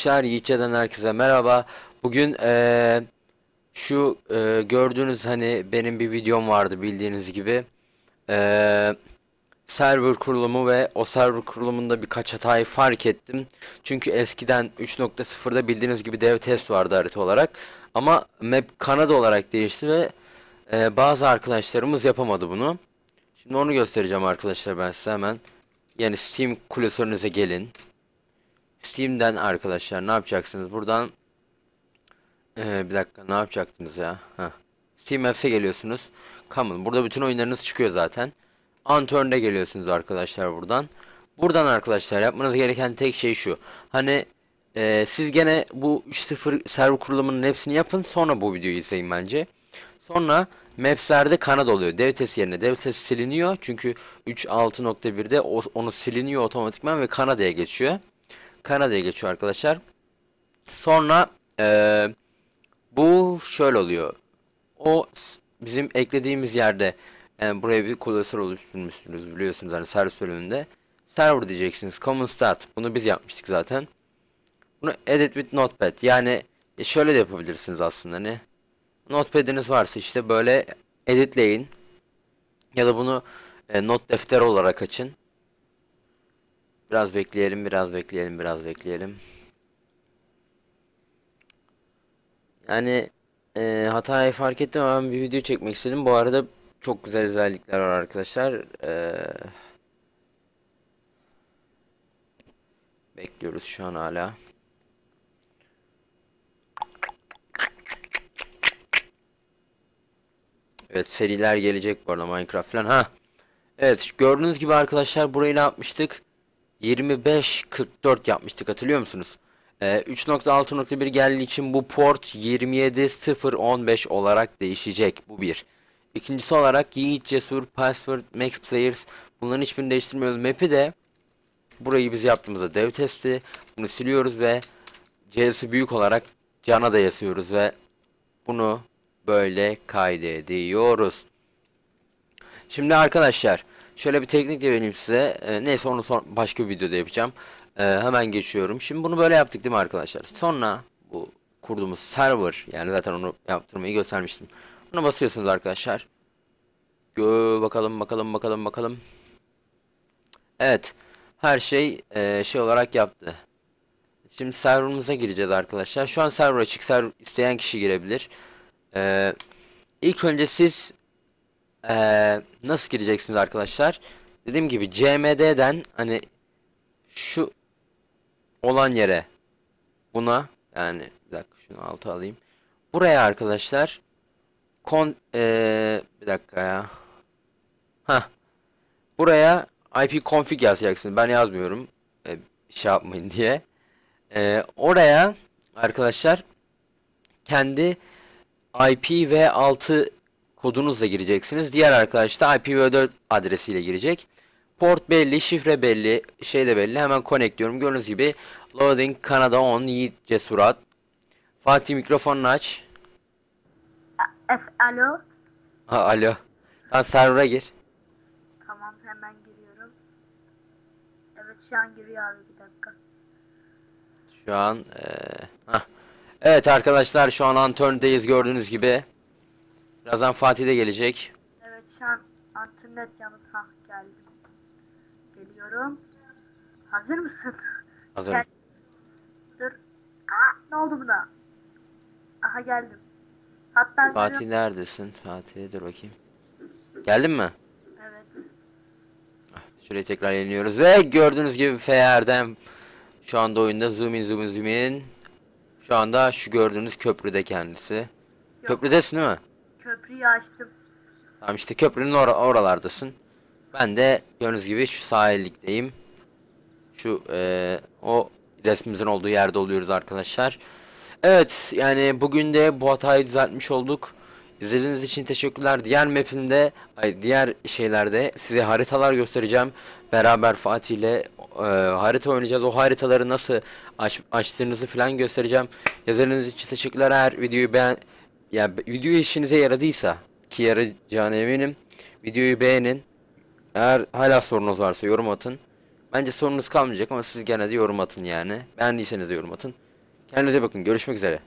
Arkadaşlar Yiğitçe'den herkese merhaba. Bugün eee, şu eee, gördüğünüz hani benim bir videom vardı bildiğiniz gibi. Eee, server kurulumu ve o server kurulumunda birkaç hatayı fark ettim. Çünkü eskiden 3.0'da bildiğiniz gibi dev test vardı harita olarak. Ama map Kanada olarak değişti ve eee, bazı arkadaşlarımız yapamadı bunu. Şimdi onu göstereceğim arkadaşlar ben size hemen. Yani Steam klasörünüze gelin. Steam'den arkadaşlar ne yapacaksınız? Buradan Ee, bir dakika ne yapacaktınız ya? Heh. Steam Apps'e geliyorsunuz. Common. Burada bütün oyunlarınız çıkıyor zaten. Unturned'e geliyorsunuz arkadaşlar buradan. Buradan arkadaşlar yapmanız gereken tek şey şu. Hani ee, siz gene bu 3.0 server kurulumunun hepsini yapın. Sonra bu videoyu izleyin bence. Sonra Maps'lerde Kanada oluyor. Devtes yerine Devtes siliniyor. Çünkü 3.6.1'de o- onu siliniyor otomatikman ve Kanada'ya geçiyor. Kanada'ya geçiyor arkadaşlar. Sonra eee, bu şöyle oluyor. O bizim eklediğimiz yerde yani buraya bir klasör oluşturmuşsunuz biliyorsunuz hani servis bölümünde. Server diyeceksiniz. Common Start. Bunu biz yapmıştık zaten. Bunu edit with notepad. Yani e, şöyle de yapabilirsiniz aslında ne? Notepad'iniz varsa işte böyle editleyin. Ya da bunu e, not defteri olarak açın. Biraz bekleyelim, biraz bekleyelim, biraz bekleyelim. Yani e, hatayı fark ettim ama bir video çekmek istedim. Bu arada çok güzel özellikler var arkadaşlar. E, bekliyoruz şu an hala. Evet seriler gelecek bu arada Minecraft falan. Ha. Evet gördüğünüz gibi arkadaşlar burayı ne yapmıştık? 25-44 yapmıştık hatırlıyor musunuz? Ee, 3.6.1 geldiği için bu port 27.015 olarak değişecek. Bu bir. İkincisi olarak Yiğit, Cesur, Password, Max Players bunların hiçbirini değiştirmiyoruz. Map'i de burayı biz yaptığımızda dev testi. Bunu siliyoruz ve C'si büyük olarak cana da yazıyoruz ve bunu böyle kaydediyoruz. Şimdi arkadaşlar şöyle bir teknik de vereyim size. Ee, neyse onu son, başka bir videoda yapacağım. Ee, hemen geçiyorum. Şimdi bunu böyle yaptık değil mi arkadaşlar? Sonra bu kurduğumuz server yani zaten onu yaptırmayı göstermiştim. Buna basıyorsunuz arkadaşlar. Gö bakalım bakalım bakalım bakalım. Evet. Her şey e, şey olarak yaptı. Şimdi serverımıza gireceğiz arkadaşlar. Şu an server açık. Server isteyen kişi girebilir. Ee, ilk önce siz ee, nasıl gireceksiniz arkadaşlar? Dediğim gibi CMD'den hani şu olan yere buna yani bir dakika şunu alta alayım. Buraya arkadaşlar kon ee, bir dakika ya. Ha. Buraya IP config yazacaksınız. Ben yazmıyorum. E, şey yapmayın diye. Ee, oraya arkadaşlar kendi IPv6 kodunuzla gireceksiniz. Diğer arkadaş da IPv4 adresiyle girecek. Port belli, şifre belli, şey de belli. Hemen connect diyorum. Gördüğünüz gibi loading Kanada 10 Yiğit Cesurat. Fatih mikrofonunu aç. Alo. Ha, alo. Lan server'a gir. Tamam hemen giriyorum. Evet şu an giriyor abi bir dakika. Şu an hah. Evet arkadaşlar şu an Anturn'deyiz gördüğünüz gibi. Birazdan Fatih de gelecek. Evet şu an internet yanıt ha geldim. Geliyorum. Hazır mısın? Hazırım. Gel. Dur. Aa ne oldu buna? Aha geldim. Hatta Fatih görüyorum- neredesin? Fatih dur bakayım. Geldin mi? Evet. Şurayı tekrar yeniyoruz ve gördüğünüz gibi FR'den şu anda oyunda zoom in zoom in zoom in. Şu anda şu gördüğünüz köprüde kendisi. Köprüdesin değil mi? Köprüyü açtım. Tamam işte köprünün or oralardasın. Ben de gördüğünüz gibi şu sahillikteyim. Şu eee, o resmimizin olduğu yerde oluyoruz arkadaşlar. Evet yani bugün de bu hatayı düzeltmiş olduk. İzlediğiniz için teşekkürler. Diğer map'imde, diğer şeylerde size haritalar göstereceğim. Beraber Fatih ile eee, harita oynayacağız. O haritaları nasıl aç, açtığınızı falan göstereceğim. Yazarınız için teşekkürler. Eğer videoyu beğen ya video işinize yaradıysa ki yarayacağına eminim. Videoyu beğenin. Eğer hala sorunuz varsa yorum atın. Bence sorunuz kalmayacak ama siz gene de yorum atın yani. Beğendiyseniz de yorum atın. Kendinize bakın. Görüşmek üzere.